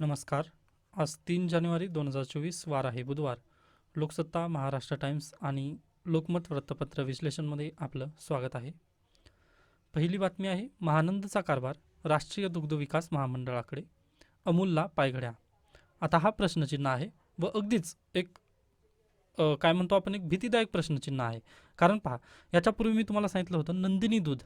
नमस्कार. आज तीन जानेवारी दोन हजार चोवीस वार आहे बुधवार. लोकसत्ता महाराष्ट्र टाइम्स आणि लोकमत वृत्तपत्र विश्लेषणमध्ये आपलं स्वागत आहे. पहिली बातमी आहे महानंदचा कारभार राष्ट्रीय दुग्ध विकास महामंडळाकडे. अमूलला पायघड्या. आता हा प्रश्नचिन्ह आहे व अगदीच एक काय म्हणतो आपण एक भीतीदायक प्रश्नचिन्ह आहे. कारण पहा याच्यापूर्वी मी तुम्हाला सांगितलं होतं नंदिनी दूध.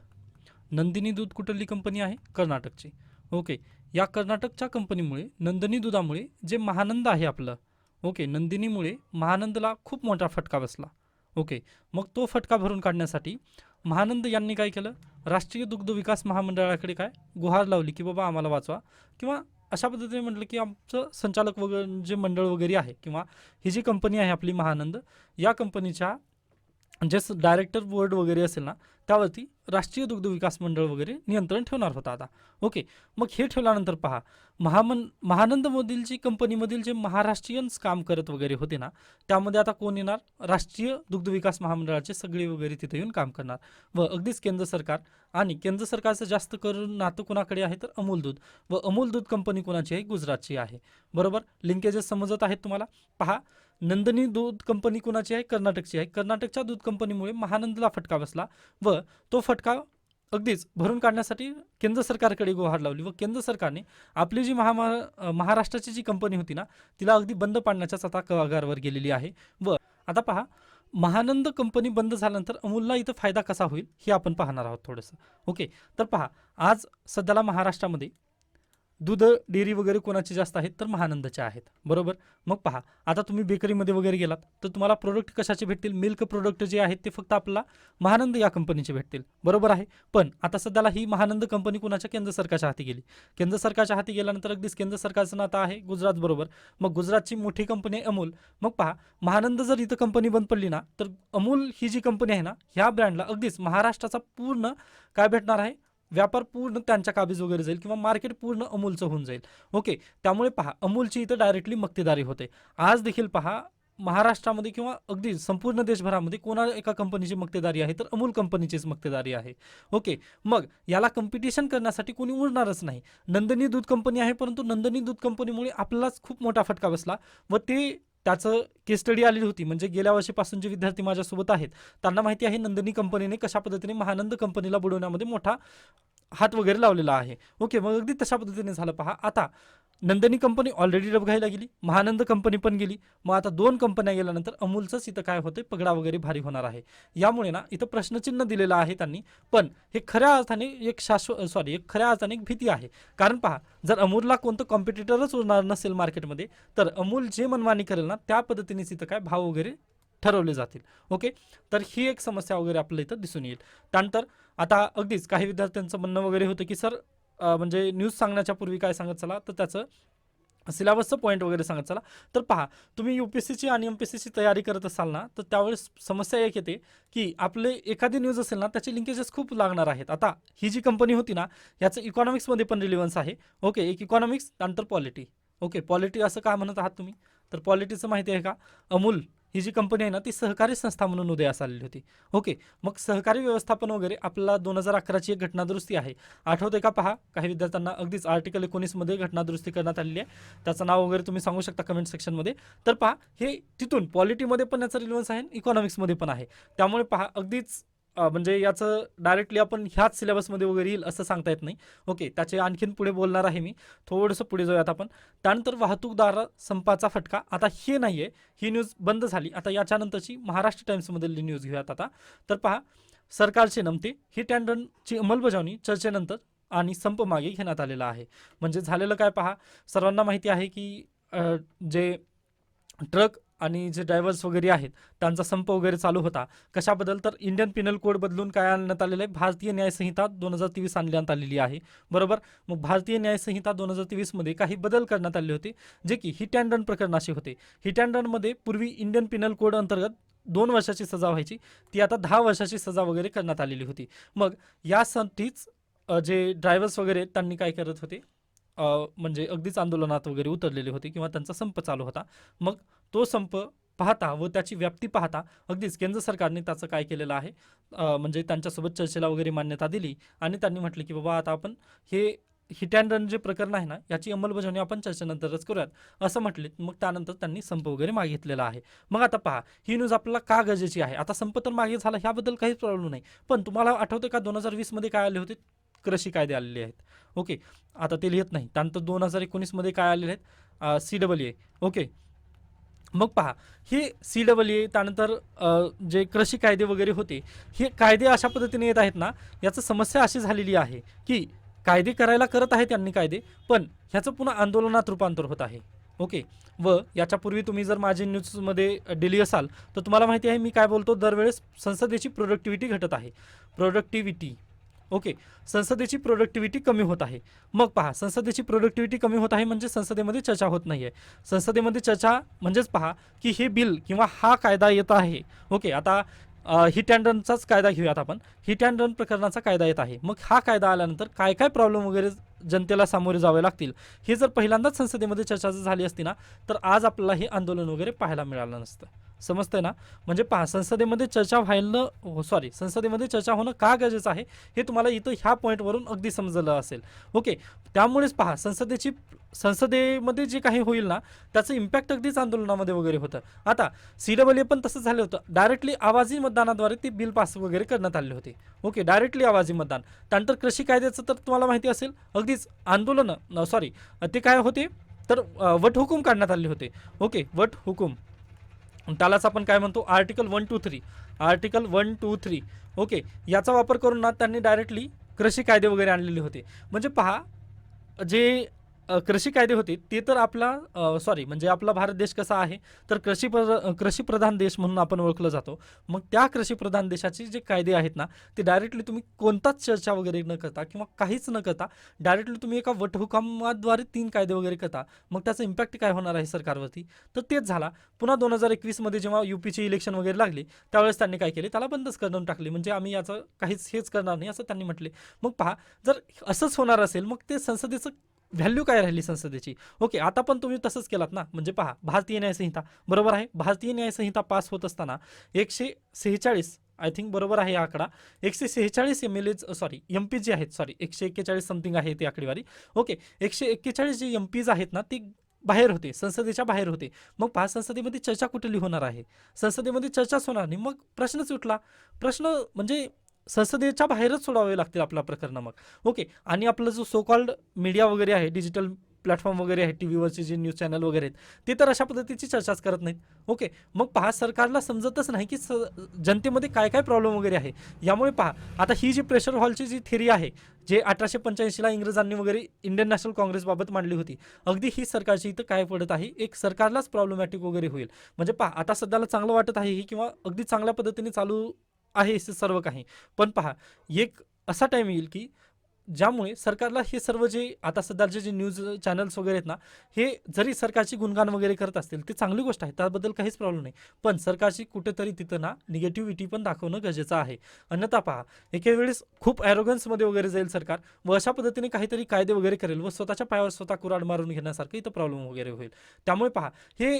नंदिनी दूध कुठली कंपनी आहे? कर्नाटकची. ओके. या कर्नाटकच्या कंपनीमुळे नंदिनी दुधामुळे जे महानंद आहे आपलं ओके नंदिनीमुळे महानंदला खूप मोठा फटका बसला. ओके. मग तो फटका भरून काढण्यासाठी महानंद यांनी काय केलं? राष्ट्रीय दुग्ध विकास महामंडळाकडे काय गुहार लावली की बाबा आम्हाला वाचवा. किंवा अशा पद्धतीने म्हटलं की आमचं संचालक वगैरे जे मंडळ वगैरे आहे किंवा ही जी कंपनी आहे आपली महानंद या कंपनीच्या जे डायरेक्टर बोर्ड वगैरे असेल ना त्यावरती राष्ट्रीय दुग्ध विकास मंडळ वगैरे नियंत्रण ठेवणार होता आता. ओके मग हे ठेवल्यानंतर पहा महामन महानंद मोदीलची कंपनीमधील जे महाराष्ट्रीयन्स काम करत वगैरे होते ना त्यामध्ये आता कोण येणार? राष्ट्रीय दुग्ध विकास महामंडळाचे सगळे वगैरे तिथे येऊन काम करणार. व अगदीच केंद्र सरकार आणि केंद्र सरकारचं जास्त करून नातं कोणाकडे आहे तर अमूल दूध व अमूल दूध कंपनी कोणाची आहे? गुजरातची आहे. बरोबर? लिंकेजेस समजत आहेत तुम्हाला? पहा नंदनी दूध कंपनी कुणाची आहे? कर्नाटकची आहे. कर्नाटकच्या दूध कंपनीमुळे महानंदला फटका बसला व तो फटका अगदीच भरून काढण्यासाठी केंद्र सरकारकडे गुहार लावली व केंद्र सरकारने आपली जी महा महाराष्ट्राची जी कंपनी होती ना तिला अगदी बंद पाडण्याच्याच आता कगारवर गेलेली आहे व आता पहा महानंद कंपनी बंद झाल्यानंतर अमूलला इथं फायदा कसा होईल हे आपण पाहणार आहोत थोडंसं. ओके तर पहा आज सध्याला महाराष्ट्रामध्ये दूध डेअरी वगैरे कोणाचे जास्त आहेत तर महानंदच्या आहेत. बरोबर? मग पहा आता तुम्ही बेकरीमध्ये वगैरे गेलात तर तुम्हाला प्रोडक्ट कशाचे भेटतील? मिल्क प्रोडक्ट जे आहेत ते फक्त आपल्याला महानंद या कंपनीचे भेटतील. बरोबर आहे? पण आता सध्याला ही महानंद कंपनी कुणाच्या? केंद्र सरकारच्या हाती गेली. केंद्र सरकारच्या हाती गेल्यानंतर अगदीच केंद्र सरकारचं नातं आहे गुजरात बरोबर? मग गुजरातची मोठी कंपनी आहे अमूल. मग पहा महानंद जर इथं कंपनी बंद पडली ना तर अमूल ही जी कंपनी आहे ना ह्या ब्रँडला अगदीच महाराष्ट्राचा पूर्ण काय भेटणार आहे? व्यापार पूर्ण त्यांच्या काबीज वगैरे जाईल किंवा मार्केट पूर्ण अमूलचं होऊन जाईल. ओके त्यामुळे पहा अमूलची इथं डायरेक्टली मक्तेदारी होते. आज देखील पहा महाराष्ट्रामध्ये किंवा अगदी संपूर्ण देशभरामध्ये कोणा एका कंपनीची मक्तेदारी आहे तर अमूल कंपनीचीच मक्तेदारी आहे. ओके मग याला कम्पिटिशन करण्यासाठी कोणी उरणारच नाही. नंदनी दूध कंपनी आहे परंतु नंदनी दूध कंपनीमुळे आपलाच खूप मोठा फटका बसला व ते त्याचं केस स्टडी आलेली होती. म्हणजे गेल्या वर्षीपासून जे विद्यार्थी माझ्यासोबत आहेत त्यांना माहिती आहे नंदिनी कंपनीने कशा पद्धतीने महानंद कंपनीला बुडवण्यामध्ये मोठा हात वगैरे लावलेला आहे. ओके मग अगदी तशा पद्धतीने झालं. पहा आता नंदिनी कंपनी ऑलरेडी डबघाईला गेली महानंद कंपनी पण गेली. मग आता दोन कंपन्या गेल्यानंतर अमूलचंच इथं काय होतंय पगडा वगैरे भारी होणार आहे. यामुळे ना इथं प्रश्नचिन्ह दिलेलं आहे त्यांनी. पण हे खऱ्या अर्थाने एक शाश्वत सॉरी एक खऱ्या अर्थाने एक भीती आहे. कारण पहा जर अमूलला कोणतं कॉम्पिटिटरच उरणार नसेल मार्केटमध्ये तर अमूल जे मनमानी करेल ना त्या पद्धतीनेच इथं काय भाव वगैरे ठरवले जातील. ओके तर ही एक समस्या वगैरे आपल्याला इथं दिसून येईल. त्यानंतर आता अगदीच काही विद्यार्थ्यांचं म्हणणं वगैरे होतं की सर म्हणजे न्यूज सांगण्याच्या पूर्वी काय सांगत चला? तर त्याचं सिलेबसचं पॉईंट वगैरे सांगत चला. तर पहा तुम्ही यू पी एस सीची आणि एम पी एस सीची तयारी करत असाल ना तर त्यावेळेस समस्या एक येते की आपले एखादी न्यूज असेल ना त्याचे लिंकेजेस खूप लागणार आहेत. आता ही जी कंपनी होती ना याचं इकॉनॉमिक्समध्ये पण रिलिव्हन्स आहे. ओके एक इकॉनॉमिक्स नंतर पॉलिटी ओके पॉलिटी असं का म्हणत आहात तुम्ही? तर पॉलिटीचं माहिती आहे का? अमूल ही जी कंपनी आहे ना ती सहकारी संस्था म्हणून उदयास आलेली होती. ओके मग सहकारी व्यवस्थापन वगैरे आपल्याला दोन हजार अकराची एक घटनादुरुस्ती आहे. आठवते का? पहा काही विद्यार्थ्यांना अगदीच आर्टिकल एकोणीसमध्ये घटनादुरुस्ती करण्यात आलेली आहे. त्याचं नाव वगैरे तुम्ही सांगू शकता कमेंट सेक्शनमध्ये तर पहा हे तिथून पॉलिटीमध्ये पण याचा रिलेवन्स आहे इकॉनॉमिक्समध्ये पण आहे. त्यामुळे पहा अगदीच म्हणजे याचं डायरेक्टली आपण ह्याच सिलेबसमध्ये वगैरे येईल असं सांगता येत नाही. ओके त्याचे आणखीन पुढे बोलणार आहे मी. थोडंसं पुढे जाऊयात आपण. त्यानंतर वाहतूकदार संपाचा फटका. आता हे नाही आहे ही न्यूज बंद झाली. आता याच्यानंतरची महाराष्ट्र टाईम्समधली न्यूज घेऊयात आता. तर पहा सरकारचे नमते. ही टँडनची अंमलबजावणी चर्चेनंतर आणि संप मागे घेण्यात आलेला आहे. म्हणजे झालेलं काय पहा? सर्वांना माहिती आहे की जे ट्रक आणि जे ड्रायव्हर्स वगैरे आहेत त्यांचा संप वगैरे चालू होता. कशाबद्दल? तर इंडियन पिनल कोड बदलून काय आणण्यात आलेलं आहे? भारतीय न्यायसंहिता दोन हजार तेवीस आणण्यात आलेली आहे. बरोबर? मग भारतीय न्यायसंहिता दोन हजार तेवीसमध्ये काही बदल करण्यात आले होते जे की हिट अँड रन प्रकरणाशी होते. हिट अँड रनमध्ये पूर्वी इंडियन पिनल कोड अंतर्गत दोन वर्षाची सजा व्हायची. ती आता दहा वर्षाची सजा वगैरे करण्यात आलेली होती. मग यासाठीच जे ड्रायव्हर्स वगैरे आहेत, त्यांनी काय करत होते? म्हणजे अगदीच आंदोलनात वगैरे उतरलेले होते किंवा त्यांचा संप चालू होता. मग तो संप पाहता व त्याची व्याप्ती पाहता अगदीच केंद्र सरकारने त्याचं काय केलेलं आहे? म्हणजे त्यांच्यासोबत चर्चेला वगैरे मान्यता दिली आणि त्यांनी म्हटलं की बाबा आता आपण हे हिट अँड रन जे प्रकरण आहे ना याची अंमलबजावणी आपण चर्चेनंतरच करूयात. असं म्हटले. मग त्यानंतर त्यांनी संप वगैरे मागितलेला आहे. मग आता पहा ही न्यूज आपल्याला का गरजेची आहे? आता संप तर मागे झाला ह्याबद्दल काहीच प्रॉब्लेम नाही. पण तुम्हाला आठवतं का दोन हजार वीसमध्ये काय आले होते? कृषी कायदे आलेले आहेत. ओके. आता ते लिहित नाही. त्यानंतर दोन हजार एकोणीसमध्ये काय आलेले आहेत? C double A. ओके. मग पहा हे सी डबल ए त्यानंतर जे कृषी कायदे वगैरे होते हे कायदे अशा पद्धतीने येत आहेत ना याचं समस्या अशी झालेली आहे की कायदे करायला करत आहेत त्यांनी कायदे पण ह्याचं पुन्हा आंदोलनात रूपांतर होत आहे. ओके? व याच्यापूर्वी तुम्ही जर माझी न्यूजमध्ये डेली असाल तर तुम्हाला माहिती आहे मी काय बोलतो? दरवेळेस संसदेची प्रोडक्टिव्हिटी घटत आहे. प्रोडक्टिव्हिटी ओके संसदेची प्रोडक्टिव्हिटी कमी होत आहे. मग पहा संसदेची प्रोडक्टिव्हिटी कमी होत आहे म्हणजे संसदेमध्ये चर्चा होत नाही आहे संसदेमध्ये चर्चा म्हणजेच पहा की हे बिल किंवा हा कायदा येत आहे. ओके आता हिट अँड रनचाच कायदा घेऊयात आपण. हिट अँड रन प्रकरणाचा कायदा येत आहे. मग हा कायदा आल्यानंतर काय काय प्रॉब्लेम वगैरे जनतेला सामोरे जावे लागतील? हे जर पहिल्यांदाच संसदेमध्ये चर्चा जर झाली असती ना तर आज आपल्याला हे आंदोलन वगैरे पाहायला मिळालं नसतं. समजतंय ना? म्हणजे पहा संसदेमध्ये चर्चा व्हायला हो, सॉरी संसदेमध्ये चर्चा होणं का गरजेचं आहे हे तुम्हाला इथं ह्या पॉईंटवरून अगदी समजलं असेल. ओके त्यामुळेच पहा संसदेची संसदेमध्ये जे काही होईल ना त्याचं इम्पॅक्ट अगदीच आंदोलनामध्ये वगैरे होतं. आता सी डब्ल्यू पण तसंच झालं होतं. डायरेक्टली आवाजी मतदानाद्वारे ते बिल पास वगैरे करण्यात आले होते. ओके डायरेक्टली आवाजी मतदान. त्यानंतर कृषी कायद्याचं तर तुम्हाला माहिती असेल अगदीच आंदोलनं सॉरी ते काय होते? तर वट हुकूम काढण्यात आले होते. ओके वट हुकूम त्यालाच आपण काय म्हणतो? Article one two three article one two three okay याचा वापर करून ना त्यांनी डायरेक्टली कृषी कायदे वगैरे आणलेले होते. म्हणजे पहा जे कृषी कायदे होते ते तर आपला सॉरी म्हणजे आपला भारत देश कसा आहे तर कृषी प्र कृषी प्रधान देश म्हणून आपण ओळखलं जातो. मग त्या कृषी प्रधान देशाचे जे कायदे आहेत ना ते डायरेक्टली तुम्ही कोणताच चर्चा वगैरे न करता किंवा काहीच न करता डायरेक्टली तुम्ही एका वटहुकामाद्वारे तीन कायदे वगैरे करता मग त्याचा इम्पॅक्ट काय होणार आहे सरकारवरती? तर तेच झाला. पुन्हा दोन हजार एकवीसमध्ये जेव्हा युपीची इलेक्शन वगैरे लागले त्यावेळेस त्यांनी काय केले? त्याला बंदच करून टाकले. म्हणजे आम्ही याचं काहीच हेच करणार नाही असं त्यांनी म्हटले. मग पहा जर असंच होणार असेल मग ते संसदेचं व्हॅल्यू काय राहिली संसदेची? ओके आता पण तुम्ही तसंच केलात ना? म्हणजे पहा भारतीय न्यायसंहिता बरोबर आहे? भारतीय न्यायसंहिता पास होत असताना एकशे सेहेचाळीस आय थिंक बरोबर आहे हा आकडा. एकशे सेहेचाळीस M L As sorry M P J आहेत सॉरी एकशे एक्केचाळीस समथिंग आहे ती आकडेवारी. ओके एकशे एक्केचाळीस जे एम पीज आहेत ना ती बाहेर होते संसदेच्या बाहेर होते. मग पहा संसदेमध्ये चर्चा कुठली होणार आहे? संसदेमध्ये चर्चाच होणार नाही. मग प्रश्नच उठला. प्रश्न म्हणजे संसदेच्या बाहेरच सोडावे लागतील आपला प्रकरण मग. ओके आणि आपलं जो सो कॉल्ड मीडिया वगैरे आहे डिजिटल प्लॅटफॉर्म वगैरे आहे टी व्हीवरचे जे न्यूज चॅनल वगैरे आहेत ते तर अशा पद्धतीची चर्चाच करत नाहीत. ओके मग पहा सरकारला समजतच नाही की स जनतेमध्ये काय काय प्रॉब्लेम वगैरे आहे. यामुळे पहा आता ही जी प्रेशर हॉलची जी थेरी आहे जे अठराशे पंच्याऐंशीला इंग्रजांनी वगैरे इंडियन नॅशनल काँग्रेसबाबत मांडली होती अगदी ही सरकारची इथं काय पडत आहे एक सरकारलाच प्रॉब्लेमॅटिक वगैरे होईल. म्हणजे पहा आता सध्याला चांगलं वाटत आहे ही किंवा अगदी चांगल्या पद्धतीने चालू आहे हे सर्व काही. पण पहा एक असा टाईम येईल की ज्यामुळे सरकारला हे सर्व जे आता सध्याचे जे न्यूज चॅनल्स वगैरे आहेत ना हे जरी सरकारची गुणगान वगैरे करत असतील ते चांगली गोष्ट आहे. त्याबद्दल काहीच प्रॉब्लेम नाही. पण सरकारची कुठेतरी तिथं ना निगेटिव्हिटी पण दाखवणं गरजेचं आहे. अन्यथा पहा एके वेळेस खूप ॲरोगन्समध्ये वगैरे जाईल सरकार व अशा पद्धतीने काहीतरी कायदे वगैरे करेल व स्वतःच्या पायावर स्वतः कुराड मारून घेण्यासारखं इथं प्रॉब्लेम वगैरे होईल. त्यामुळे पहा हे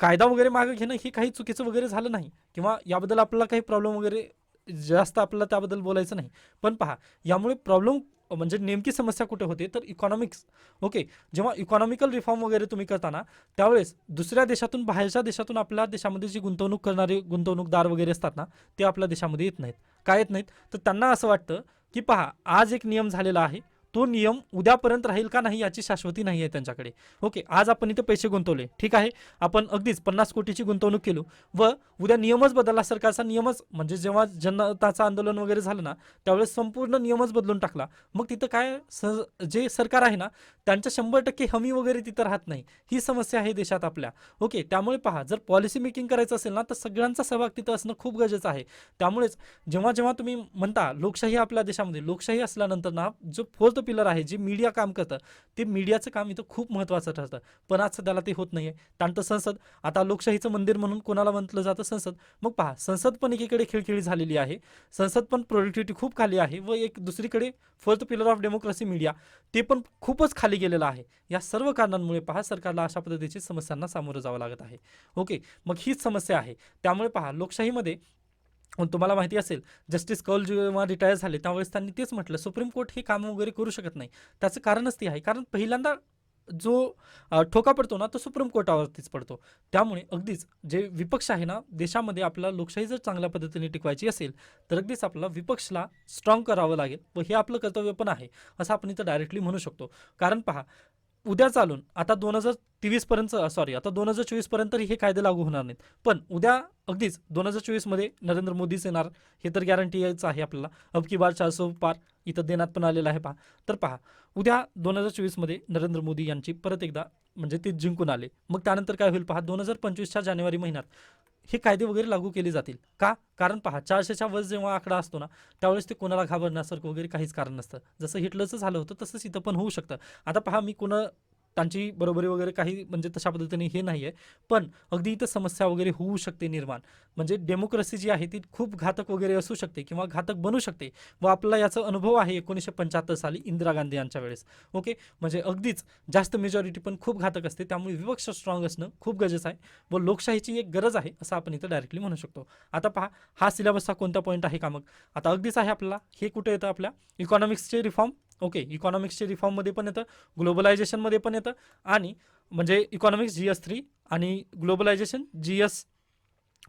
कायदा वगैरे मागे घेणं हे काही चुकीचं वगैरे झालं नाही. किंवा याबद्दल आपल्याला काही प्रॉब्लेम वगैरे जास्त आपल्याला त्याबद्दल बोलायचं नाही. पण पहा यामुळे प्रॉब्लेम म्हणजे नेमकी समस्या कुठे होते? तर इकॉनॉमिक्स ओके जेव्हा इकॉनॉमिकल रिफॉर्म वगैरे तुम्ही करताना त्यावेळेस दुसऱ्या देशातून बाहेरच्या देशातून आपल्या देशामध्ये जी गुंतवणूक करणारे गुंतवणूकदार वगैरे असतात ना ते आपल्या देशामध्ये येत नाहीत. काय येत नाहीत? तर त्यांना असं वाटतं की पहा आज एक नियम झालेला आहे. तो नियम उद्यापर्यंत राहील का नाही याची शाश्वती नाही आहे त्यांच्याकडे. ओके आज आपण इथे पैसे गुंतवले. ठीक आहे? आपण अगदीच पन्नास कोटीची गुंतवणूक केलो. व उद्या नियमच बदलला सरकारचा नियमच म्हणजे जेव्हा जनताचं आंदोलन वगैरे झालं ना त्यावेळेस संपूर्ण नियमच बदलून टाकला. मग तिथं काय स जे सरकार आहे ना त्यांच्या शंभर टक्के हमी वगैरे तिथं राहत नाही. ही समस्या आहे देशात आपल्या. ओके त्यामुळे पहा जर पॉलिसी मेकिंग करायचं असेल ना तर सगळ्यांचा सहभाग तिथं असणं खूप गरजेचं आहे. त्यामुळेच जेव्हा जेव्हा तुम्ही म्हणता लोकशाही आपल्या देशामध्ये लोकशाही असल्यानंतर ना जो फोर्थ पिलर आहे जे मीडिया काम करतं. ते मीडियाचं काम इथं खूप महत्त्वाचं ठरतं. पण आज सध्याला ते होत नाही आहे त्यानंतर संसद आता लोकशाहीचं मंदिर म्हणून कोणाला म्हटलं जातं? संसद. मग पहा संसद पण एकीकडे खिळखिळी झालेली आहे. संसद पण प्रोडक्टिव्हिटी खूप खाली आहे व एक दुसरीकडे fourth pillar of democracy media ते पण खूपच खाली गेलेलं आहे. या सर्व कारणांमुळे पहा सरकारला अशा पद्धतीची समस्यांना सामोरं जावं लागत आहे. ओके मग हीच समस्या आहे. त्यामुळे पहा लोकशाहीमध्ये तुम्हाला माहिती असेल जस्टिस कौल जेव्हा रिटायर झाले त्यावेळेस त्यांनी तेच म्हटलं सुप्रीम कोर्ट हे कामं वगैरे करू शकत नाही. त्याचं कारणच ते आहे. कारण पहिल्यांदा जो ठोका पडतो ना तो सुप्रीम कोर्टावरतीच पडतो. त्यामुळे अगदीच जे विपक्ष आहे ना देशामध्ये आपला लोकशाही जर चांगल्या पद्धतीने टिकवायची असेल तर अगदीच आपला विपक्षला स्ट्रॉंग करावं लागेल व हे आपलं कर्तव्य पण आहे असं आपण इथं डायरेक्टली म्हणू शकतो. कारण पहा उद्या चालून आता दोन हजार तेवीसपर्यंत सॉरी आता दोन हजार चोवीसपर्यंत हे कायदे लागू होणार नाहीत. पण उद्या अगदीच दोन हजार चोवीसमध्ये नरेंद्र मोदीच येणार हे तर गॅरंटी यायचं आहे आपल्याला. अब की बार चारसो पार इथं देण्यात पण आलेलं आहे पहा. तर पहा उद्या दोन हजार चोवीसमध्ये नरेंद्र मोदी यांची परत एकदा म्हणजे ते जिंकून आले. मग त्यानंतर काय होईल पहा दोन हजार पंचवीसच्या जानेवारी महिन्यात हे कायदे वगैरे लागू केले जातील. का? कारण पहा चारशेच्या वर जेव्हा आकडा असतो ना त्यावेळेस ते कोणाला घाबरण्यासारखं वगैरे काहीच कारण नसतं. जसं हिटलरचं झालं होतं तसंच इथं पण होऊ शकतं. आता पहा मी कोणा त्यांची बरोबरी वगैरे काही म्हणजे तशा पद्धतीने हे नाही आहे पण अगदी इथं समस्या वगैरे होऊ शकते निर्माण. म्हणजे डेमोक्रेसी जी आहे ती खूप घातक वगैरे असू शकते किंवा घातक बनू शकते व आपला याचा अनुभव आहे एकोणीसशे पंच्याहत्तर साली इंदिरा गांधी यांच्या वेळेस. ओके? म्हणजे अगदीच जास्त मेजॉरिटी पण खूप घातक असते. त्यामुळे विपक्ष स्ट्रॉंग असणं खूप गरजेचं आहे व लोकशाहीची एक गरज आहे असं आपण इथं डायरेक्टली म्हणू शकतो. आता पहा हा सिलेबसचा कोणता पॉईंट आहे का मग? आता अगदीच आहे आपल्याला. हे कुठे येतं आपल्या? इकॉनॉमिक्सचे रिफॉर्म ओके इकॉनॉमिक्सचे रिफॉर्ममध्ये पण येतं ग्लोबलायझेशनमध्ये पण येतं आणि म्हणजे इकॉनॉमिक्स जी एस थ्री आणि ग्लोबलायझेशन जी एस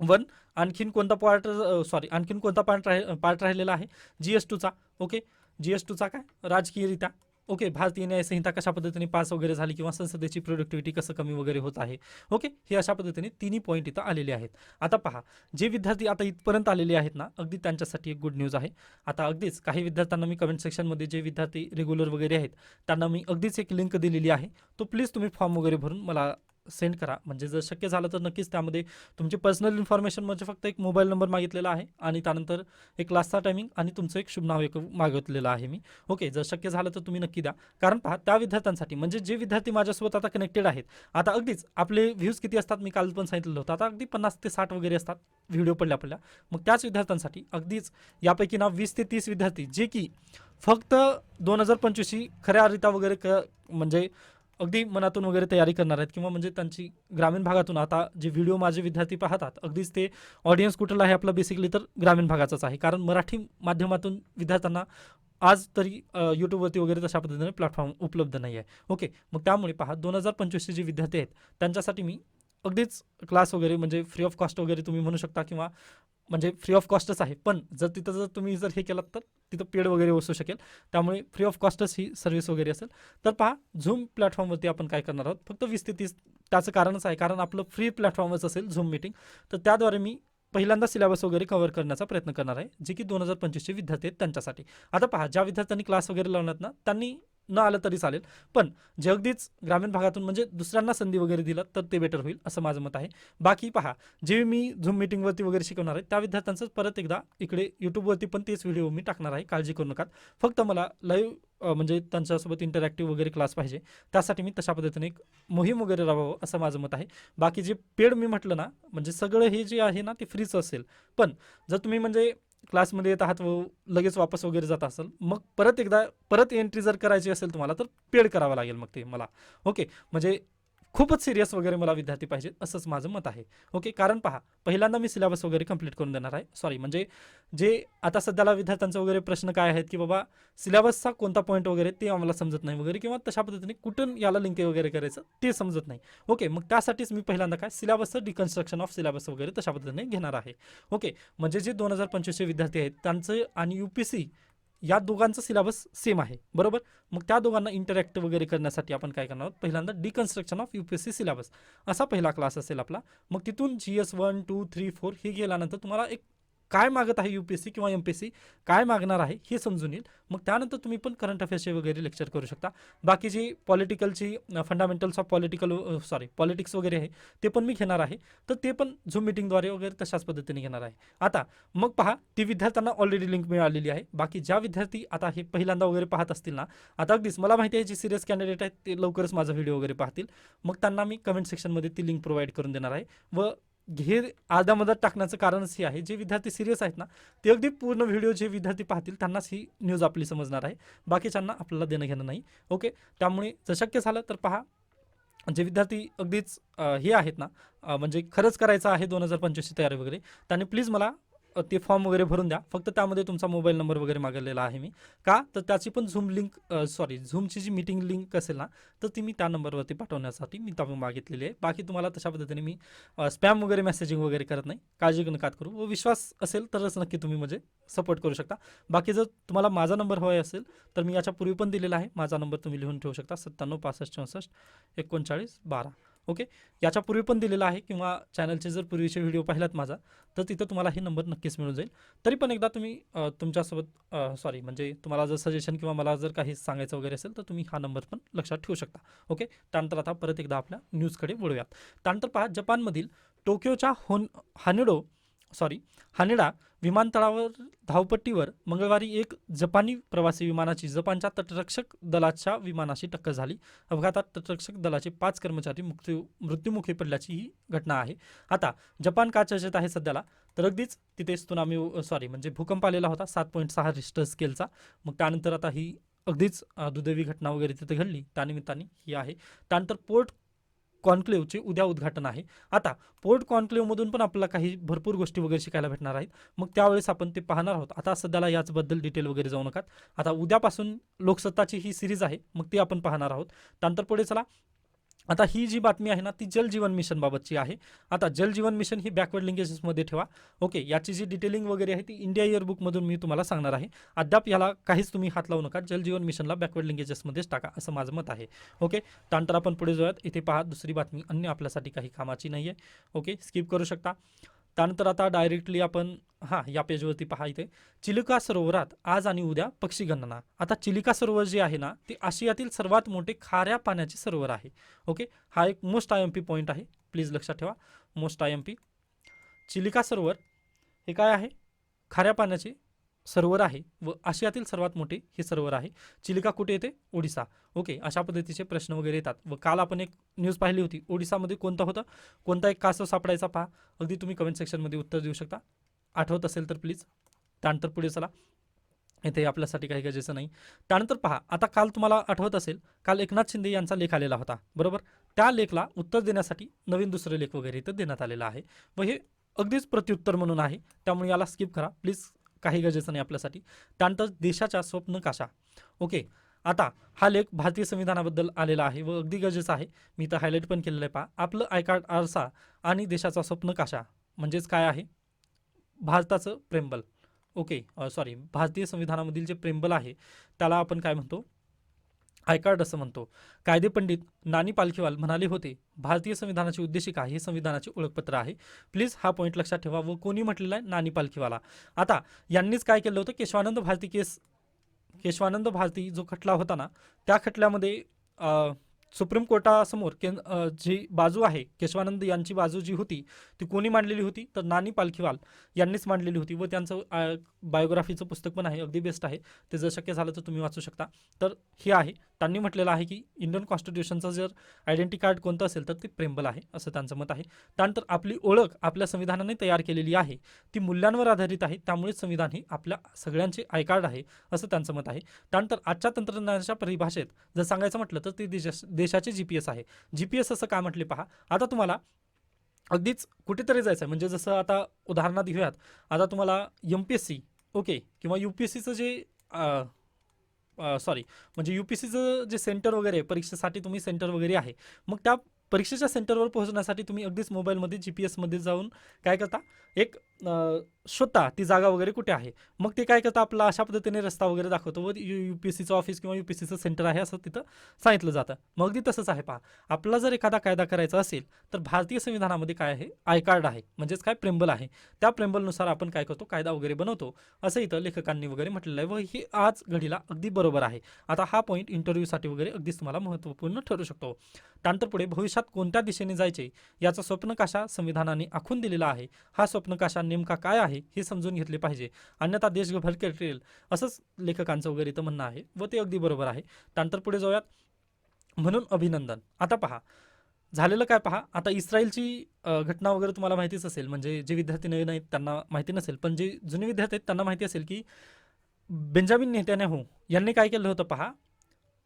वन आणखीन कोणता पार्ट सॉरी आणखीन कोणता पार्ट राहि पार्ट राहिलेला आहे? जी एस टूचा ओके? जी एस टूचा काय? राजकीयरित्या. ओके भारतीय न्याय संहिता कशा पद्धतीने पास वगैरे झाली किंवा संसदेची प्रोडक्टिव्हिटी कसं कमी वगैरे होत आहे? ओके हे अशा पद्धतीने तिन्ही पॉईंट इथं आलेले आहेत. आता पहा जे विद्यार्थी आता इथपर्यंत आलेले आहेत ना अगदी त्यांच्यासाठी एक गुड न्यूज आहे. आता अगदीच काही विद्यार्थ्यांना मी कमेंट सेक्शनमध्ये जे विद्यार्थी रेग्युलर वगैरे आहेत त्यांना मी अगदीच एक लिंक दिलेली आहे. तो प्लीज तुम्ही फॉर्म वगैरे भरून मला सेंड करा. म्हणजे जर शक्य झालं तर नक्कीच त्यामध्ये तुमची पर्सनल इन्फॉर्मेशन म्हणजे फक्त एक मोबाईल नंबर मागितलेला आहे आणि त्यानंतर एक क्लासचा टायमिंग आणि तुमचं एक शुभ नाव एक मागितलेलं आहे मी. ओके जर शक्य झालं तर तुम्ही नक्की द्या. कारण पहा त्या विद्यार्थ्यांसाठी म्हणजे जे विद्यार्थी माझ्यासोबत आता कनेक्टेड आहेत आता अगदीच आपले व्ह्यूज किती असतात मी काल पण सांगितलेलं होतं. आता अगदी पन्नास ते साठ वगैरे असतात व्हिडिओ पडल्या आपल्या मग त्याच विद्यार्थ्यांसाठी अगदीच यापैकी ना वीस ते तीस विद्यार्थी जे की फक्त दोन हजार पंचवीसशी खऱ्या रित्या वगैरे क म्हणजे अगदी मनातून वगैरे तयारी करणार आहेत किंवा म्हणजे त्यांची ग्रामीण भागातून आता जे व्हिडिओ माझे विद्यार्थी पाहतात अगदीच ते ऑडियन्स कुठला आहे आपला बेसिकली तर ग्रामीण भागाचाच आहे. कारण मराठी माध्यमातून विद्यार्थ्यांना आज तरी यूट्यूबवरती वगैरे तशा पद्धतीने प्लॅटफॉर्म उपलब्ध नाही आहे ओके मग त्यामुळे पहा दोन हजार पंचवीसचे जे विद्यार्थी आहेत त्यांच्यासाठी मी अगदीच क्लास वगैरे म्हणजे फ्री ऑफ कॉस्ट वगैरे तुम्ही म्हणू शकता किंवा म्हणजे फ्री ऑफ कॉस्टच आहे. पण जर तिथं जर तुम्ही जर हे केलात तर तिथं पेड वगैरे असू शकेल. त्यामुळे फ्री ऑफ कॉस्टच ही सर्व्हिस वगैरे असेल. तर पहा झूम प्लॅटफॉर्मवरती आपण काय करणार आहोत? फक्त वीस ते तीस त्याचं कारणच आहे. कारण आपलं फ्री प्लॅटफॉर्मच असेल झूम मीटिंग तर त्याद्वारे मी पहिल्यांदा सिलेबस वगैरे कव्हर करण्याचा प्रयत्न करणार आहे. जे की दोन हजार पंचवीसचे विद्यार्थी आहेत त्यांच्यासाठी. आता पहा ज्या विद्यार्थ्यांनी क्लास वगैरे लावणार ना त्यांनी न आलं तरी चालेल. पण जे अगदीच ग्रामीण भागातून म्हणजे दुसऱ्यांना संधी वगैरे दिलं तर ते बेटर होईल असं माझं मत आहे. बाकी पहा जे मी झूम मिटिंगवरती वगैरे शिकवणार आहे त्या विद्यार्थ्यांचं परत एकदा इकडे यूट्यूबवरती पण तेच व्हिडिओ मी टाकणार आहे काळजी करू नका. फक्त मला लाईव्ह म्हणजे त्यांच्यासोबत इंटरॅक्टिव्ह वगैरे क्लास पाहिजे त्यासाठी मी तशा पद्धतीने एक मोहीम वगैरे राबवावं असं माझं मत आहे. बाकी जे पेड मी म्हटलं ना म्हणजे सगळं हे जे आहे ना ते फ्रीचं असेल. पण जर तुम्ही म्हणजे क्लासमध्ये येत आहात व लगेच वापस वगैरे जात असाल मग परत एकदा परत एंट्री जर करायची असेल तुम्हाला तर पेड करावं लागेल मग ते मला. ओके म्हणजे खूपच सिरियस वगैरे मला विद्यार्थी पाहिजेत असंच माझं मत आहे. ओके कारण पहा पहिल्यांदा मी सिलेबस वगैरे कंप्लीट करून देणार आहे. सॉरी म्हणजे जे आता सध्याला विद्यार्थ्यांचा वगैरे प्रश्न काय आहेत की बाबा सिलेबसचा कोणता पॉईंट वगैरे ते आम्हाला समजत नाही वगैरे किंवा तशा पद्धतीने कुठून याला लिंक वगैरे करायचं ते समजत नाही. ओके मग त्यासाठीच मी पहिल्यांदा काय सिलेबसचं डिकन्स्ट्रक्शन ऑफ सिलेबस वगैरे तशा पद्धतीने घेणार आहे. ओके म्हणजे जे दोन हजार पंचवीसचे विद्यार्थी आहेत त्यांचं आणि यू पी सी या दोघांचं सिलेबस सेम आहे. बरोबर? मग त्या दोघांना इंटरॅक्ट वगैरे करण्यासाठी आपण काय करणार आहोत? पहिल्यांदा deconstruction of U P S C syllabus असा पहिला क्लास असेल आपला. मग तिथून G S one two three four हे गेल्यानंतर तुम्हाला एक काय मागत आहे यू पी एस सी किंवा एम पी एस सी काय मागणार आहे? हे समजून येईल. मग त्यानंतर तुम्ही पण करंट अफेअर्सचे वगैरे लेक्चर करू शकता. बाकीची पॉलिटिकलची fundamentals of political sorry politics वगैरे आहे ते पण मी घेणार आहे. तर ते पण झूम मिटिंगद्वारे वगैरे तशाच पद्धतीने घेणार आहे. आता मग पहा ती विद्यार्थ्यांना ऑलरेडी लिंक मिळालेली आहे. बाकी ज्या विद्यार्थी आता हे पहिल्यांदा वगैरे पाहत असतील ना आता अगदीच मला माहिती आहे जे सिरियस कॅन्डिडेट आहेत ते लवकरच माझा व्हिडिओ वगैरे पाहतील. मग त्यांना मी कमेंट सेक्शनमध्ये ती लिंक प्रोव्हाइड करून देणार आहे. व घेर अर्ध्या मधात टाकण्याचं कारणच हे आहे. जे विद्यार्थी सिरियस आहेत ना ते अगदी पूर्ण व्हिडिओ जे विद्यार्थी पाहतील त्यांनाच ही न्यूज आपली समजणार आहे. बाकीच्यांना आपल्याला देणं घेणं नाही. ओके त्यामुळे जर शक्य झालं तर पहा जे विद्यार्थी अगदीच हे आहेत ना म्हणजे खरंच करायचं आहे दोन हजार पंचवीसची तयारी वगैरे त्यांनी प्लीज मला ते फॉर्म वगैरे भरून द्या. फक्त त्यामध्ये तुमचा मोबाईल नंबर वगैरे मागवलेला आहे मी. का? तर त्याची पण झूम लिंक सॉरी झूमची जी मीटिंग लिंक असेल ना तर ती मी त्या नंबरवरती पाठवण्यासाठी मी त्या मागितलेली आहे. बाकी तुम्हाला तशा पद्धतीने मी स्पॅम वगैरे मेसेजिंग वगैरे करत नाही. काळजी नकात करू. व विश्वास असेल तरच नक्की तुम्ही म्हणजे सपोर्ट करू शकता. बाकी जर तुम्हाला माझा नंबर हवा असेल तर मी याच्यापूर्वी पण दिलेला आहे. माझा नंबर तुम्ही लिहून ठेवू शकता. सत्त्याण्णव पासष्ट चौसष्ट एकोणचाळीस बारा. ओके? याच्यापूर्वी पण दिलेला आहे किंवा चॅनलचे जर पूर्वीचे व्हिडिओ पाहिलात माझा तर तिथं तुम्हाला हे नंबर नक्कीच मिळून जाईल. तरी पण एकदा तुम्ही तुमच्यासोबत सॉरी म्हणजे तुम्हाला जर सजेशन किंवा मला जर काही सांगायचं वगैरे असेल तर तुम्ही हा नंबर पण लक्षात ठेवू शकता. ओके? त्यानंतर आता परत एकदा आपल्या न्यूजकडे वळूयात. त्यानंतर पहा जपानमधील टोकियोच्या होन हानिडो सॉरी हानेडा विमानतळावर धावपट्टीवर मंगळवारी एक जपानी प्रवासी विमानाची जपानच्या तटरक्षक दलाच्या विमानाशी टक्कर झाली. अपघातात तटरक्षक दलाचे पाच कर्मचारी मृत्यू मृत्युमुखी पडल्याची ही घटना आहे. आता जपान का चर्चेत आहे सध्याला? तर अगदीच तिथे सुनामी सॉरी म्हणजे भूकंप आलेला होता सात पॉईंट सहा रिस्टर स्केलचा मग त्यानंतर आता ही अगदीच दुर्दैवी घटना वगैरे तिथे घडली. त्यानिमित्ताने ही आहे. त्यानंतर पोर्ट कॉन्क्लेव्हचे उद्या उद्घाटन आहे. आता पोर्ट कॉन्क्लेव्हमधून पण आपल्याला काही भरपूर गोष्टी वगैरे शिकायला भेटणार आहेत. मग त्यावेळेस आपण ते पाहणार आहोत. आता सध्याला याचबद्दल डिटेल वगैरे जाऊ नका आता उद्यापासून लोकसत्ताची ही सिरीज आहे. मग ती आपण पाहणार आहोत. त्यानंतर पुढे चला. आता ही जी बातमी आहे ना ती जल जीवन मिशन बाबतची आहे. आता जल जीवन मिशन ही बॅकवर्ड लिंकेजेसमध्ये ठेवा. ओके याची जी डिटेलिंग वगैरे आहे ती इंडिया इयरबुकमधून मी तुम्हाला सांगणार आहे. अद्याप याला काहीच तुम्ही हात लावू नका. जल जीवन मिशनला बॅकवर्ड लिंकेजेसमध्येच टाका असं माझं मत आहे. ओके त्यानंतर आपण पुढे जाऊयात. इथे पहा दुसरी बातमी अन्य आपल्यासाठी काही कामाची नाही आहे ओके स्किप करू शकता. त्यानंतर आता डायरेक्टली आपण हां या पेजवरती पहा इथे. चिलिका सरोवरात आज आणि उद्या पक्षी गणना. आता चिलिका सरोवर जे आहे ना ते आशियातील सर्वात मोठे खाऱ्या पाण्याचे सरोवर आहे. ओके हा एक most I M P point आहे. प्लीज लक्षात ठेवा. Most I M P Chilika सरोवर हे काय आहे? खाऱ्या पाण्याचे सरोवर आहे व आशियातील सर्वात मोठे हे सरोवर आहे. चिलिका कुठे येते? ओडिसा. ओके अशा पद्धतीचे प्रश्न वगैरे येतात व काल आपण एक न्यूज पाहिली होती. ओडिसामध्ये कोणता होतं? कोणता एक कासव सापडायचा पहा. अगदी तुम्ही कमेंट सेक्शनमध्ये उत्तर देऊ शकता. आठवत असेल तर प्लीज त्यानंतर पुढे चला. येथे आपल्यासाठी काही गरजेचं नाही. त्यानंतर पहा. आता काल तुम्हाला आठवत असेल काल एकनाथ शिंदे यांचा लेख आलेला होता. बरोबर? त्या लेखला उत्तर देण्यासाठी नवीन दुसरे लेख वगैरे इथं देण्यात आलेला आहे. व हे अगदीच प्रत्युत्तर म्हणून आहे. त्यामुळे याला स्किप करा. प्लीज काही गरजेचं नाही आपल्यासाठी. त्यानंतर देशाच्या स्वप्न काशा? ओके आता हा लेख भारतीय संविधानाबद्दल आलेला आहे व अगदी गरजेचा आहे. मी तर हायलाईट पण केलेलं आहे पहा. आपलं आयकार्ड आरसा आणि देशाचा स्वप्न काशा? म्हणजेच काय आहे? भारताचं प्रेमबल. ओके सॉरी भारतीय संविधानामधील जे प्रेमबल आहे त्याला आपण काय म्हणतो? आयकार्ड असं म्हणतो. कायदेपंडित नानी पालखीवाल म्हणाले होते भारतीय संविधानाची उद्देशिका हे संविधानाचे ओळखपत्र आहे. प्लीज हा पॉईंट लक्षात ठेवा व कोणी म्हटलेला आहे नानी पालखीवाला. आता यांनीच काय केलं होतं? केशवानंद भारती केस केशवानंद भारती जो खटला होता ना त्या खटल्यामध्ये सुप्रीम कोर्टासमोर केन जी बाजू आहे केशवानंद यांची बाजू जी होती ती कोणी मांडलेली होती? तर नानी पालखीवाल यांनीच मांडलेली होती व त्यांचं बायोग्राफीचं पुस्तक पण आहे अगदी बेस्ट आहे. ते जर शक्य झालं तर तुम्ही वाचू शकता. तर हे आहे. त्यांनी म्हटलेलं आहे की इंडियन कॉन्स्टिट्यूशनचं जर आयडेंटी कार्ड कोणतं असेल तर ते प्रेमबल आहे असं त्यांचं मत आहे. त्यानंतर आपली ओळख आपल्या संविधानाने तयार केलेली आहे. ती मूल्यांवर आधारित आहे. त्यामुळेच संविधान हे आपल्या सगळ्यांचे आय कार्ड आहे असं त्यांचं मत आहे. त्यानंतर आजच्या तंत्रज्ञानाच्या परिभाषेत जर सांगायचं म्हटलं तर ते देश देशाचे जी पी एस आहे. जी पी एस असं काय म्हटले पहा? आता तुम्हाला अगदीच कुठेतरी जायचं आहे म्हणजे जसं आता उदाहरणार्थ घेऊयात. आता तुम्हाला M P S C okay किंवा यू पी एस सीचं जे सॉरी म्हणजे यू पी सीचं जे सेंटर वगैरे आहे परीक्षेसाठी तुम्ही सेंटर वगैरे आहे. मग त्या परीक्षेच्या सेंटरवर पोहोचण्यासाठी तुम्ही अगदीच मोबाईलमध्ये जी पी एसमध्ये जाऊन काय करता? एक स्वतः ती जागा वगैरे कुठे आहे? मग ते काय करतं? आपला अशा पद्धतीने रस्ता वगैरे दाखवतो. व यू यू पी एस सीचं ऑफिस किंवा यू पी एस सीचं सेंटर आहे असं तिथं सांगितलं जातं. मग अगदी तसंच आहे पहा. आपला जर एखादा कायदा करायचा असेल तर भारतीय संविधानामध्ये काय आहे? आय कार्ड आहे. म्हणजेच काय? प्रेम्बल आहे. त्या प्रेम्बलनुसार आपण काय करतो? कायदा वगैरे बनवतो. असं इथं लेखकांनी वगैरे म्हटलेलं आहे. व हे आज घडीला अगदी बरोबर आहे. आता हा पॉईंट इंटरव्ह्यूसाठी वगैरे अगदीच तुम्हाला महत्त्वपूर्ण ठरू शकतो. त्यानंतर पुढे भविष्यात कोणत्या दिशेने जायचे? याचा स्वप्नकाशा संविधानाने आखून दिलेला आहे? हा स्वप्नकाशा नेमका काय आहे? हे समजून घेतले पाहिजे. अन्यथा देश भलकेटेल असंच लेखकांचं वगैरे इथं म्हणणं आहे व ते अगदी बरोबर आहे. त्यानंतर पुढे जाऊयात. म्हणून अभिनंदन. आता पहा झालेलं काय पहा? आता इस्रायलची घटना वगैरे तुम्हाला माहितीच असेल म्हणजे जे विद्यार्थी नवीन आहेत त्यांना माहिती नसेल पण जे जुने विद्यार्थी आहेत त्यांना माहिती असेल की बेंजामिन नेत्याने हो यांनी काय केलं होतं पहा?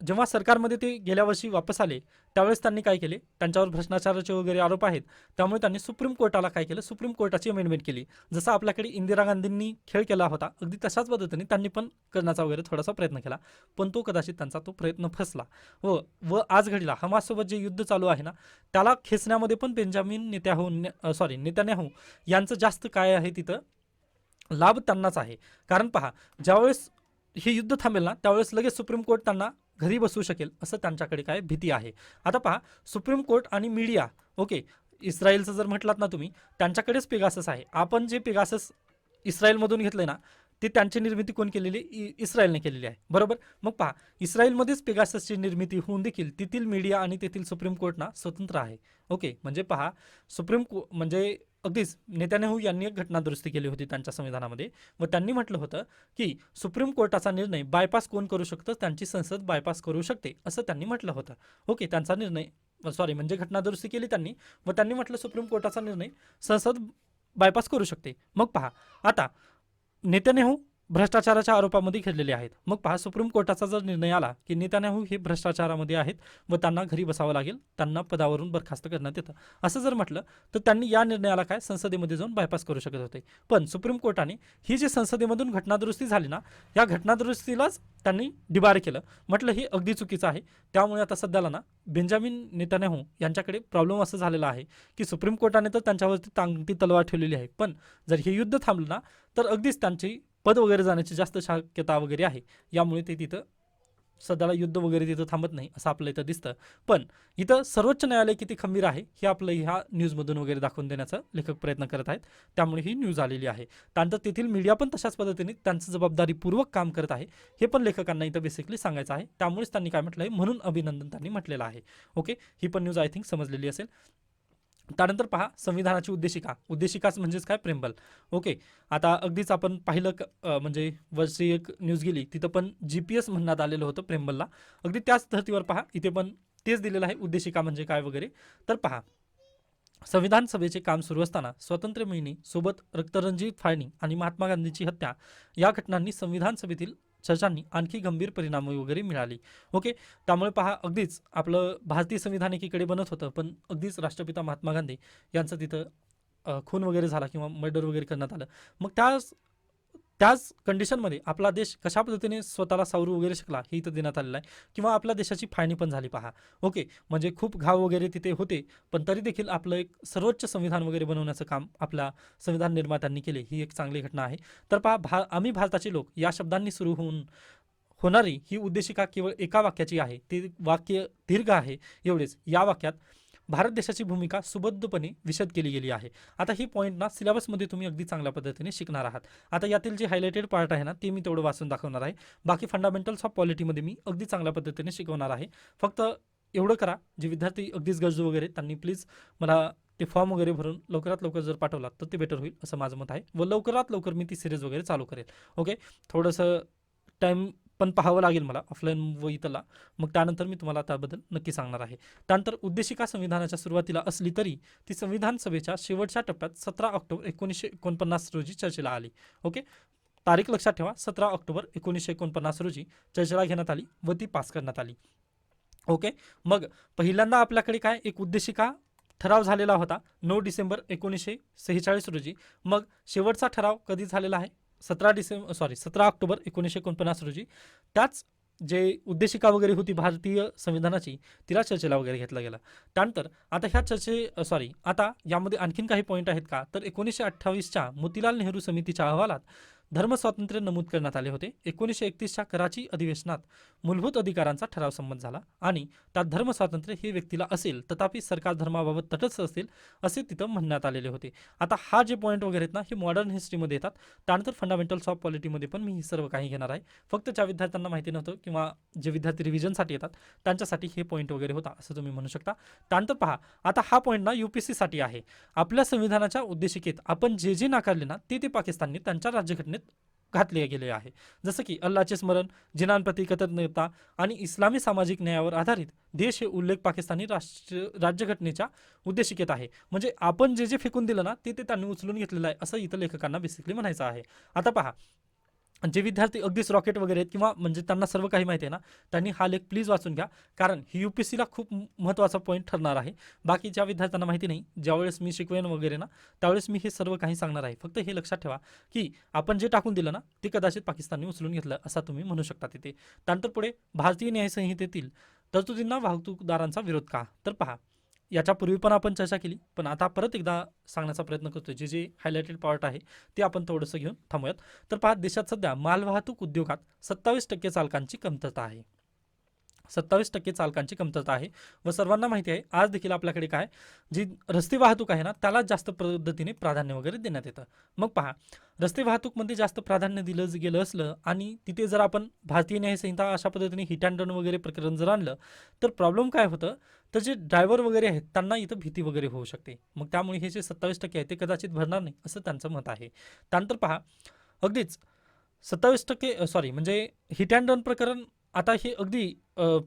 जेव्हा सरकारमध्ये ते गेल्या वर्षी वापस आले त्यावेळेस त्यांनी काय केले? त्यांच्यावर भ्रष्टाचाराचे वगैरे आरोप आहेत. त्यामुळे त्यांनी सुप्रीम कोर्टाला काय केलं? सुप्रीम कोर्टाची अमेंडमेंट केली. जसं आपल्याकडे इंदिरा गांधींनी खेळ केला होता अगदी तशाच पद्धतीने त्यांनी पण करण्याचा वगैरे थोडासा प्रयत्न केला. पण तो कदाचित त्यांचा तो प्रयत्न फसला. व व आज घडीला. हमासोबत जे युद्ध चालू आहे ना त्याला खेचण्यामध्ये पण बेंजामिन नेत्याहू सॉरी नेत्यान्याहू यांचं जास्त काय आहे तिथं? लाभ त्यांनाच आहे. कारण पहा ज्यावेळेस हे युद्ध थांबेल ना त्यावेळेस लगेच सुप्रीम कोर्ट त्यांना घरी बसू शकेल असं त्यांच्याकडे काय भीती आहे? आता पहा सुप्रीम कोर्ट आणि मीडिया ओके इस्रायलचं जर म्हटलात ना तुम्ही त्यांच्याकडेच पेगासस आहे. आपण जे पेगासस इस्रायलमधून घेतलंय ना ते त्यांची निर्मिती कोण केलेली? इ इस्रायलने केलेली आहे. बरोबर? मग पहा इस्रायलमध्येच पेगाससची निर्मिती होऊन देखील तेथील मीडिया आणि तेथील सुप्रीम कोर्टना स्वतंत्र आहे. ओके म्हणजे पहा सुप्रीम को म्हणजे अगदीच नेत्यानेहू यांनी एक घटना दुरुस्ती केली होती त्यांच्या संविधानामध्ये. व त्यांनी म्हटलं होतं की सुप्रीम कोर्टाचा निर्णय बायपास कोण करू शकतं? त्यांची संसद बायपास करू शकते असं त्यांनी म्हटलं होतं. ओके त्यांचा निर्णय सॉरी म्हणजे घटना दुरुस्ती केली त्यांनी. व त्यांनी म्हटलं सुप्रीम कोर्टाचा निर्णय संसद बायपास करू शकते. मग पहा आता नेत्यानेहू भ्रष्टाचाराच्या आरोपामध्ये खेळलेले आहेत. मग पहा सुप्रीम कोर्टाचा जर निर्णय आला की नेत्यानेहू हे भ्रष्टाचारामध्ये आहेत व त्यांना घरी बसावं लागेल त्यांना पदावरून बरखास्त करण्यात येतं. असं जर म्हटलं तर त्यांनी या निर्णयाला काय? संसदेमध्ये जाऊन बायपास करू शकत होते. पण सुप्रीम कोर्टाने ही जी संसदेमधून घटनादुरुस्ती झाली ना या घटनादुरुस्तीलाच त्यांनी डिबार केलं. म्हटलं हे अगदी चुकीचं आहे. त्यामुळे आता सध्याला ना बेंजामिन नेतान्याहू यांच्याकडे प्रॉब्लेम असं झालेला आहे की सुप्रीम कोर्टाने तर त्यांच्यावरती तांगती तलवार ठेवलेली आहे. पण जर हे युद्ध थांबलं ना तर अगदीच त्यांची पद वगैरे जाण्याची जास्त शक्यता वगैरे आहे. यामुळे ते तिथं सध्याला युद्ध वगैरे तिथं थांबत नाही असं आपलं इथं दिसतं. पण इथं सर्वोच्च न्यायालय किती खंबीर आहे हे आपलं ह्या न्यूजमधून वगैरे दाखवून देण्याचा लेखक प्रयत्न करत आहेत. त्यामुळे ही न्यूज आलेली आहे. त्यानंतर तेथील मीडिया पण तशाच पद्धतीने त्यांचं जबाबदारीपूर्वक काम करत आहे. हे पण लेखकांना इथं बेसिकली सांगायचं आहे. त्यामुळेच त्यांनी काय म्हटलं आहे म्हणून अभिनंदन त्यांनी म्हटलेलं आहे. ओके ही पण न्यूज आय थिंक समजलेली असेल. त्यानंतर पहा संविधानाची उद्देशिका. उद्देशिकाच म्हणजेच काय? प्रेमबल. ओके. आता अगदीच आपण पाहिलं क- म्हणजे वर्षी एक न्यूज गेली तिथं पण जी पी एस म्हणण्यात आलेलं होतं प्रेमबलला. अगदी त्याच धर्तीवर पहा इथे पण तेच दिलेलं आहे उद्देशिका म्हणजे काय वगैरे. तर पहा संविधान सभेचे काम सुरू असताना स्वातंत्र्य मोहिनी सोबत रक्तरंजित फाळणी आणि महात्मा गांधींची हत्या या घटनांनी संविधान सभेतील चर्चांनी आणखी गंभीर परिणाम वगैरे मिळाली. ओके त्यामुळे पहा अगदीच आपलं भारतीय संविधान एकीकडे बनत होतं पण अगदीच राष्ट्रपिता महात्मा गांधी यांचं तिथं खून वगैरे झाला किंवा मर्डर वगैरे करण्यात आलं. मग त्याच त्याच कंडिशनमध्ये आपला देश कशा पद्धतीने स्वतःला सावरू वगैरे शकला हे इथं देण्यात आलेलं आहे. किंवा आपल्या देशाची फाळणी पण झाली पहा. ओके म्हणजे खूप घाव वगैरे तिथे होते पण तरी देखील आपलं एक सर्वोच्च संविधान वगैरे बनवण्याचं काम आपल्या संविधान निर्मात्यांनी केले ही एक चांगली घटना आहे. तर पहा भा आम्ही भारताचे लोक या शब्दांनी सुरू होऊन होणारी ही उद्देशिका केवळ एका वाक्याची आहे ती वाक्य दीर्घ आहे एवढेच. या वाक्यात भारत देशाची भूमिका सुबद्धपणे विशद केली गेली आहे. आता ही पॉईंट ना सिलेबसमध्ये तुम्ही अगदी चांगल्या पद्धतीने शिकणार आहात. आता यातील जे हायलाइटेड पार्ट आहे ना ते मी तेवढं वाचून दाखवणार आहे. बाकी फंडामेंटल्स ऑफ पॉलिटीमध्ये मी अगदी चांगल्या पद्धतीने शिकवणार आहे. फक्त एवढं करा जे विद्यार्थी अगदीच गरजू वगैरे त्यांनी प्लीज मला ते फॉर्म वगैरे भरून लवकरात लवकर जर पाठवलात तर ते बेटर होईल असं माझं मत आहे. व लवकरात लवकर मी ती सिरीज वगैरे चालू करेल. ओके थोडंसं टाईम पण पाहावं लागेल मला ऑफलाईन व इथला. मग त्यानंतर मी तुम्हाला त्याबद्दल नक्की सांगणार आहे. त्यानंतर उद्देशिका संविधानाच्या सुरुवातीला असली तरी ती संविधान सभेच्या शेवटच्या टप्प्यात सतरा ऑक्टोबर एकोणीसशे एकोणपन्नास रोजी चर्चेला आली. ओके? तारीख लक्षात ठेवा सतरा ऑक्टोबर एकोणीसशे एकोणपन्नास रोजी चर्चेला घेण्यात आली व ती पास करण्यात आली. ओके? मग पहिल्यांदा आपल्याकडे काय? एक उद्देशिका ठराव झालेला होता नऊ डिसेंबर एकोणीसशे सेहेचाळीस रोजी. मग शेवटचा ठराव कधी झालेला आहे? सतरा डिसेंबर सॉरी सतरा ऑक्टोबर एकोणीसशे एकोणपन्नास रोजी त्याच जे उद्देशिका वगैरे होती भारतीय संविधानाची तिला चर्चेला वगैरे घेतला गेला. त्यानंतर आता ह्या चर्चे सॉरी आता यामध्ये आणखीन काही पॉईंट आहेत का? तर एकोणीसशे अठ्ठावीसच्या मोतीलाल नेहरू समितीच्या अहवालात धर्मस्वातंत्र्य नमूद करण्यात आले होते. एकोणीसशे एकतीसच्या कराची अधिवेशनात मूलभूत अधिकारांचा ठराव संमत झाला आणि त्यात धर्मस्वातंत्र्य हे व्यक्तीला असेल तथापि सरकार धर्माबाबत तटस्थ असेल असे तिथं म्हणण्यात आलेले होते. आता हा जे पॉईंट वगैरे आहेत ना हे मॉडर्न हिस्ट्रीमध्ये येतात. त्यानंतर फंडामेंटल्स ऑफ पॉलिटीमध्ये पण मी हे सर्व काही घेणार आहे. फक्त ज्या विद्यार्थ्यांना माहिती नव्हतं किंवा जे विद्यार्थी रिव्हिजनसाठी येतात त्यांच्यासाठी हे पॉईंट वगैरे होता असं तुम्ही म्हणू शकता. त्यानंतर पहा आता हा पॉईंट ना यूपीसीसाठी आहे. आपल्या संविधानाच्या उद्देशिकेत आपण जे जे नाकारले ना ते ते पाकिस्तानने त्यांच्या राज्यघटनेत घातले गेले आहे. जसं की अल्लाचे स्मरण जिनांप्रती कृतज्ञता आणि इस्लामी सामाजिक न्यायावर आधारित देश हे उल्लेख पाकिस्तानी राष्ट्र राज्यघटनेच्या उद्देशिकेत आहे. म्हणजे आपण जे जे फेकून दिलं ना ते ते त्यांनी उचलून घेतलेलं आहे असं इथं लेखकांना बेसिकली म्हणायचं आहे. आता पहा जे विद्यार्थी अगदीच रॉकेट वगैरे आहेत किंवा म्हणजे त्यांना सर्व काही माहिती आहे ना त्यांनी हा लेख प्लीज वाचून घ्या. कारण ही यू पी एस सीला खूप महत्त्वाचा पॉईंट ठरणार आहे. बाकी ज्या विद्यार्थ्यांना माहिती नाही ज्यावेळेस मी शिकवेन वगैरे ना त्यावेळेस मी हे सर्व काही सांगणार आहे. फक्त हे लक्षात ठेवा की आपण जे टाकून दिलं ना ते कदाचित पाकिस्तानने उचलून घेतलं असा तुम्ही म्हणू शकता तिथे. त्यानंतर पुढे भारतीय न्यायसंहितेतील तरतुदींना वाहतूकदारांचा विरोध का? तर पहा याच्यापूर्वी पण आपण चर्चा केली पण आता परत एकदा सांगण्याचा प्रयत्न करतोय. जे जे हायलाइटेड पार्ट आहे ते आपण थोडंसं घेऊन थांबूयात. तर पहा देशात सध्या मालवाहतूक उद्योगात सत्तावीस टक्के चालकांची कमतरता आहे. सत्तावीस टक्के चालकांची कमतरता आहे. व सर्वांना माहिती आहे आज देखील आपल्याकडे काय जी रस्ते वाहतूक आहे ना त्याला जास्त पद्धतीने प्राधान्य वगैरे देण्यात येतं. मग पहा रस्ते वाहतूकमध्ये जास्त प्राधान्य दिलं गेलं असलं आणि तिथे जर आपण भारतीय न्यायसंहिता अशा पद्धतीने हिट अँड रन वगैरे प्रकरण जर आणलं तर प्रॉब्लेम काय होतं? तर जे ड्रायव्हर वगैरे आहेत त्यांना इथं भीती वगैरे होऊ शकते. मग त्यामुळे हे जे सत्तावीस टक्के आहे ते कदाचित भरणार नाही असं त्यांचं मत आहे. त्यानंतर पहा अगदीच सत्तावीस टक्के सॉरी म्हणजे हिट अँड रन प्रकरण आता हे अगदी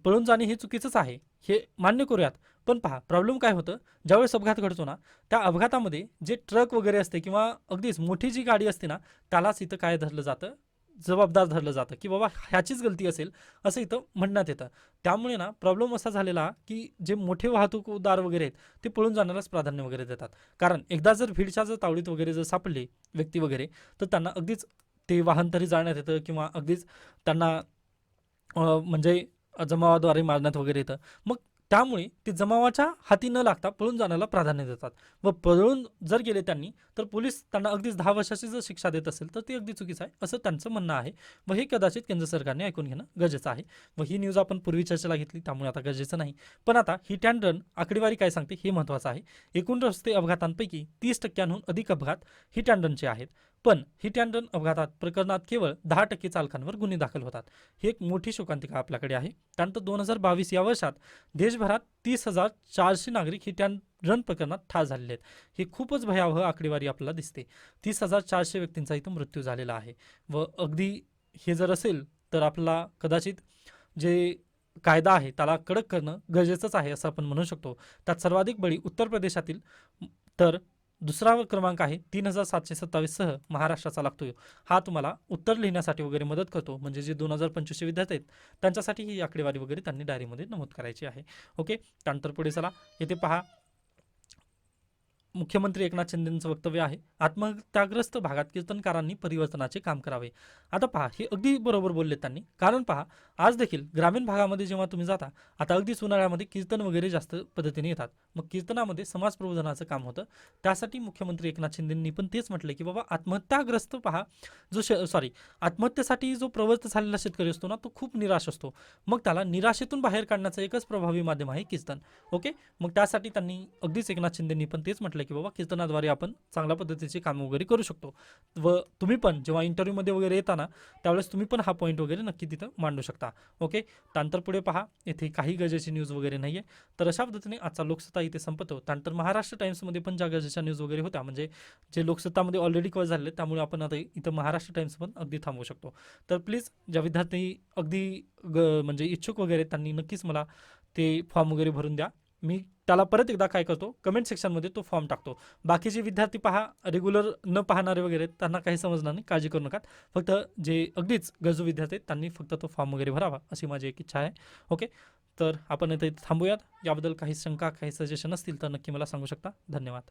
पळून जाणे हे चुकीचंच आहे हे मान्य करूयात. पण पहा प्रॉब्लेम काय होतं? ज्यावेळेस अपघात घडतो ना त्या अपघातामध्ये जे ट्रक वगैरे असते किंवा अगदीच मोठी जी गाडी असते ना त्यालाच इथं काय धरलं जातं? जबाबदार धरलं जातं की बाबा ह्याचीच गलती असेल असं इथं म्हणण्यात येतं. त्यामुळे ना प्रॉब्लेम असा झालेला की जे मोठे वाहतूकदार वगैरे आहेत ते पळून जाण्यालाच प्राधान्य वगैरे देतात. कारण एकदा जर भीडच्या जर तावडीत वगैरे जर सापडले व्यक्ती वगैरे तर त्यांना अगदीच ते वाहन तरी जाण्यात येतं किंवा अगदीच त्यांना म्हणजे जमावाद्वारे मारण्यात वगैरे येतं. मग त्यामुळे ते जमावाच्या हाती न लागता पळून जाण्याला प्राधान्य देतात. व पळून जर गेले त्यांनी तर पोलीस त्यांना अगदीच दहा वर्षाची जर शिक्षा देत असेल तर ते अगदी चुकीचं आहे. असं त्यांचं म्हणणं आहे. व हे कदाचित केंद्र सरकारने ऐकून घेणं गरजेचं आहे. व ही न्यूज आपण पूर्वी चर्चेला घेतली त्यामुळे आता गरजेचं नाही. पण आता हिट अँड रन आकडेवारी काय सांगते हे महत्त्वाचं आहे. एकूण रस्ते अपघातांपैकी तीस टक्क्यांहून अधिक अपघात हिट अँड रनचे आहेत. पण हिट अँड रन अपघातात प्रकरणात केवळ दहा टक्के चालकांवर गुन्हे दाखल होतात. ही एक मोठी शोकांतिका आपल्याकडे आहे. त्यानंतर दोन हजार बावीस या वर्षात देशभरात तीस हजार चारशे नागरिक हिट अँड रन प्रकरणात ठार झालेले आहेत. ही खूपच भयावह आकडेवारी आपल्याला दिसते. तीस हजार चारशे व्यक्तींचा इथं मृत्यू झालेला आहे. व अगदी हे जर असेल तर आपला कदाचित जे कायदा आहे त्याला कडक करणं गरजेचंच आहे असं आपण म्हणू शकतो. त्यात सर्वाधिक बळी उत्तर प्रदेशातील तर दुसरा क्रमांक आहे तीन हजार सातशे सत्तावीससह महाराष्ट्राचा लागतो. हा तुम्हाला उत्तर लिहिण्यासाठी वगैरे मदत करतो. म्हणजे जे दोन हजार पंचवीसशे विद्यार्थी आहेत त्यांच्यासाठी ही आकडेवारी वगैरे त्यांनी डायरीमध्ये नमूद करायची आहे. ओके त्यानंतर पुढे चला. येथे पहा. मुख्यमंत्री एकनाथ शिंदेंचं वक्तव्य आहे. आत्महत्याग्रस्त भागात कीर्तनकारांनी परिवर्तनाचे काम करावे. आता पहा हे अगदी बरोबर बोलले त्यांनी. कारण पहा आज देखील ग्रामीण भागामध्ये जेव्हा तुम्ही जाता आता अगदीच उन्हाळ्यामध्ये कीर्तन वगैरे जास्त पद्धतीने येतात. मग कीर्तनामध्ये समाज प्रबोधनाचं काम होतं. त्यासाठी मुख्यमंत्री एकनाथ शिंदेंनी पण तेच म्हटलं की बाबा आत्महत्याग्रस्त पहा जो श सॉरी आत्महत्येसाठी जो प्रवृत्त झालेला शेतकरी असतो ना तो खूप निराश असतो. मग त्याला निराशेतून बाहेर काढण्याचं एकच प्रभावी माध्यम आहे कीर्तन. ओके? मग त्यासाठी त्यांनी अगदीच एकनाथ शिंदेंनी पण तेच म्हटलं की बाबा कीर्तनाद्वारे आपण चांगल्या पद्धतीचे कामं वगैरे करू शकतो. व तुम्ही पण जेव्हा इंटरव्ह्यूमध्ये वगैरे येताना त्यावेळेस तुम्ही पण हा पॉईंट वगैरे नक्की तिथं मांडू शकता. ओके त्यानंतर पुढे पहा. येथे काही गरजेची न्यूज वगैरे नाही आहे तर अशा पद्धतीने आजचा लोकसत्ता इथे संपतो. त्यानंतर महाराष्ट्र टाईम्समध्ये पण ज्या गरजेच्या न्यूज वगैरे होत्या म्हणजे जे लोकसत्तामध्ये ऑलरेडी कव्हर झाले आहेत, त्यामुळे आपण आता इथं महाराष्ट्र टाइम्स पण अगदी थांबवू शकतो. तर प्लीज ज्या विद्यार्थी अगदी ग म्हणजे इच्छुक वगैरे आहेत, त्यांनी नक्कीच मला ते फॉर्म वगैरे भरून द्या. मी त्याला परत एकदा काय करतो कमेंट सेक्शनमध्ये तो फॉर्म टाकतो. बाकीचे विद्यार्थी पहा रेग्युलर न पाहणारे वगैरे त्यांना काही समजणार नाही काळजी करू नका फक्त जे अगदीच गरजू विद्यार्थी आहेत त्यांनी फक्त तो फॉर्म वगैरे भरावा अशी माझी एक इच्छा आहे. ओके तर आपण इथे थांबूयात. याबद्दल काही शंका काही सजेशन असतील तर नक्की मला सांगू शकता. धन्यवाद.